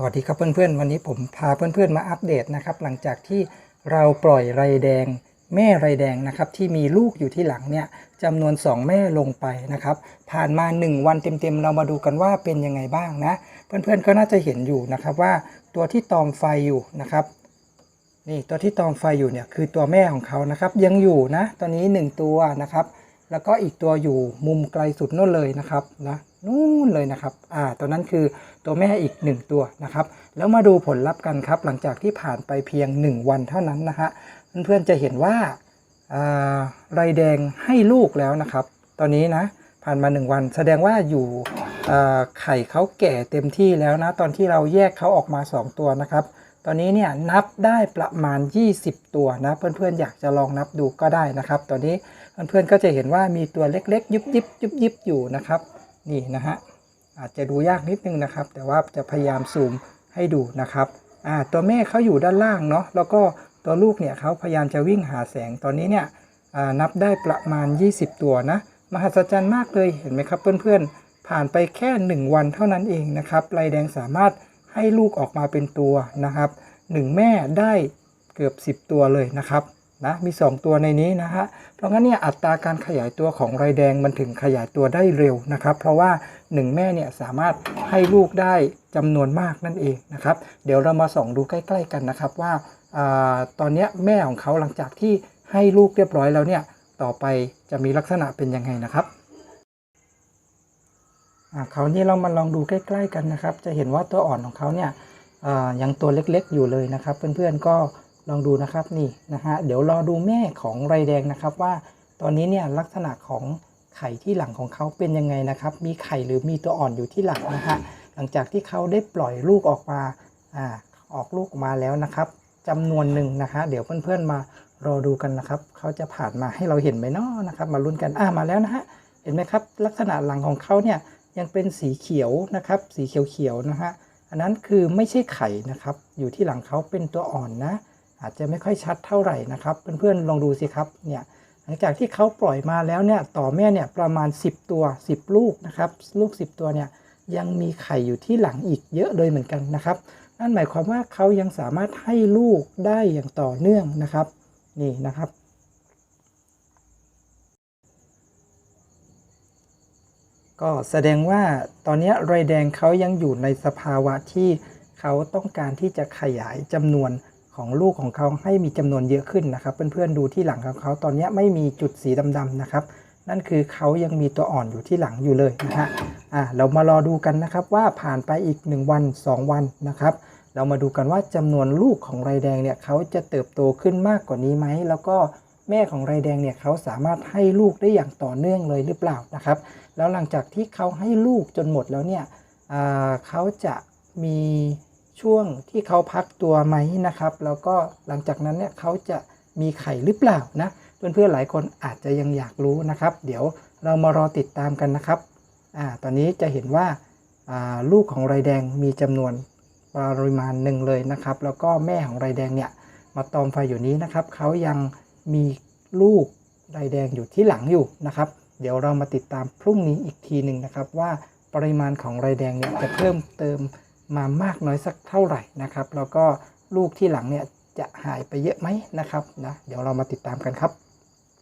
สวัสดีครับเพื่อนๆ วันนี้ผมพาเพื่อนๆมาอัปเดตนะครับ หลังจากที่เราปล่อยไรแดง แม่ไรแดงนะครับที่มีลูกอยู่ที่หลังเนี่ยจำนวน 2 แม่ลงไปนะครับ ผ่านมา 1 วันเต็มๆ เรามาดูกันว่าเป็นยังไงบ้างนะ เพื่อนๆก็น่าจะเห็นอยู่นะครับว่าตัวที่ตอมไฟอยู่นะครับนี่ตัวที่ตอมไฟอยู่เนี่ยคือตัวแม่ของเขานะครับ ยังอยู่นะตอนนี้ 1 ตัวนะครับ แล้วก็อีกตัวอยู่มุมไกลสุดนู่นเลยนะครับนะ นู่นเลยนะครับ อ่า ตัวนั้นคือตัวแม่อีก 1 ตัวนะครับ แล้วมาดูผลลัพธ์กันครับ หลังจากที่ผ่านไปเพียง 1 วันเท่านั้นนะฮะ เพื่อนๆจะเห็นว่าอ่าไรแดงให้ลูกแล้วนะครับ ตอนนี้นะ ผ่านมา 1 วัน แสดงว่าอยู่อ่าไข่เขาแก่เต็มที่แล้วนะ ตอนที่เราแยกเขาออกมา 2 ตัวนะครับ ตอนนี้เนี่ยนับได้ประมาณ 20 ตัวนะ เพื่อนๆอยากจะลองนับดูก็ได้นะครับ ตอนนี้เพื่อนๆก็จะเห็นว่ามีตัวเล็กๆ ยุบยิบยุบยิบอยู่นะครับ นี่นะฮะอาจจะดูยากนิดนึงนะครับ แต่ว่าจะพยายามซูมให้ดูนะครับอ่าตัวแม่เขาอยู่ด้านล่างเนาะแล้วก็ตัวลูกเนี่ยเขาพยายามจะวิ่งหาแสงตอนนี้เนี่ยนับได้ประมาณ 20 ตัวนะมหัศจรรย์มากเลยเห็นไหมครับเพื่อนๆ ผ่านไปแค่ 1 วันเท่านั้นเองนะครับลายแดงสามารถให้ลูกออกมาเป็นตัวนะครับหนึ่งแม่ได้เกือบ 10 ตัวเลยนะครับ นะมี 2 ตัวในนี้นะฮะเพราะงั้นเนี่ยอัตราการขยายตัวของไรแดงมันถึงขยายตัวได้เร็วนะครับ เพราะว่า 1 แม่เนี่ยสามารถให้ลูกได้จำนวนมากนั่นเองนะครับ เดี๋ยวเรามาส่องดูใกล้ๆกันนะครับว่าอตอนนี้แม่ของเขาหลังจากที่ให้ลูกเรียบร้อยแล้วเนี่ยต่อไปจะมีลักษณะเป็นยังไงนะครับอ่าคราวนี้เรามาลองดูใกล้ ๆ กันนะครับ จะเห็นว่าตัวอ่อนของเขาเนี่ยยังตัวเล็กๆอยู่เลยนะครับ เพื่อนๆก็ ลองดูนะครับนี่นะฮะเดี๋ยวรอดูแม่ของไรแดงนะครับว่าตอนนี้เนี่ยลักษณะของไข่ที่หลังของเขาเป็นยังไงนะครับ มีไข่หรือมีตัวอ่อนอยู่ที่หลังนะฮะหลังจากที่เขาได้ปล่อยลูกออกมาอ่าออกลูกมาแล้วนะครับจำนวนหนึ่งนะฮะเดี๋ยวเพื่อนๆมารอดูกันนะครับเขาจะผ่านมาให้เราเห็นไหมเนาะนะครับ มาลุ้นกันอ่ามาแล้วนะฮะเห็นไหมครับ ลักษณะหลังของเขาเนี่ยยังเป็นสีเขียวนะครับ สีเขียวๆนะฮะอันนั้นคือไม่ใช่ไข่นะครับ อยู่ที่หลังเขาเป็นตัวอ่อนนะ อาจจะไม่ค่อยชัดเท่าไหร่นะครับ เพื่อนๆลองดูสิครับเนี่ยหลังจากที่เขาปล่อยมาแล้วเนี่ยต่อแม่เนี่ยประมาณ 10 ตัว 10 ลูกนะครับลูก 10 ตัวเนี่ยยังมีไข่อยู่ที่หลังอีกเยอะเลยเหมือนกันนะครับนั่นหมายความว่าเขายังสามารถให้ลูกได้อย่างต่อเนื่องนะครับนี่นะครับก็แสดงว่าตอนนี้ไรแดงเขายังอยู่ในสภาวะที่เขาต้องการที่จะขยายจำนวน ของลูกของเขาให้มีจำนวนเยอะขึ้นนะครับ เพื่อนๆดูที่หลังของเขาตอนนี้ไม่มีจุดสีดำๆนะครับ นั่นคือเขายังมีตัวอ่อนอยู่ที่หลังอยู่เลยนะฮะอะเรามารอดูกันนะครับว่าผ่านไปอีก 1 วัน 2 วันนะครับ เรามาดูกันว่าจำนวนลูกของไรแดงเนี่ยเขาจะเติบโตขึ้นมากกว่านี้ไหมแล้วก็แม่ของไรแดงเนี่ยเขาสามารถให้ลูกได้อย่างต่อเนื่องเลยหรือเปล่านะครับ แล้วหลังจากที่เขาให้ลูกจนหมดแล้วเนี่ยอ่าเขาจะมี ช่วงที่เขาพักตัวไหมนะครับ แล้วก็หลังจากนั้นเนี่ยเขาจะมีไข่หรือเปล่านะ เพื่อนๆหลายคนอาจจะยังอยากรู้นะครับ เดี๋ยวเรามารอติดตามกันนะครับอ่าตอนนี้จะเห็นว่าอ่าลูกของไรแดงมีจำนวนปริมาณหนึ่งเลยนะครับ แล้วก็แม่ของไรแดงเนี่ยมาตอมไฟอยู่นี้นะครับเขายังมีลูกไรแดงอยู่ที่หลังอยู่นะครับ เดี๋ยวเรามาติดตามพรุ่งนี้อีกทีหนึ่งนะครับ ว่าปริมาณของไรแดงเนี่ยจะเพิ่มเติม มามากน้อยสักเท่าไหร่นะครับ แล้วก็ลูกที่หลังเนี่ยจะหายไปเยอะไหมนะครับนะเดี๋ยวเรามาติดตามกันครับ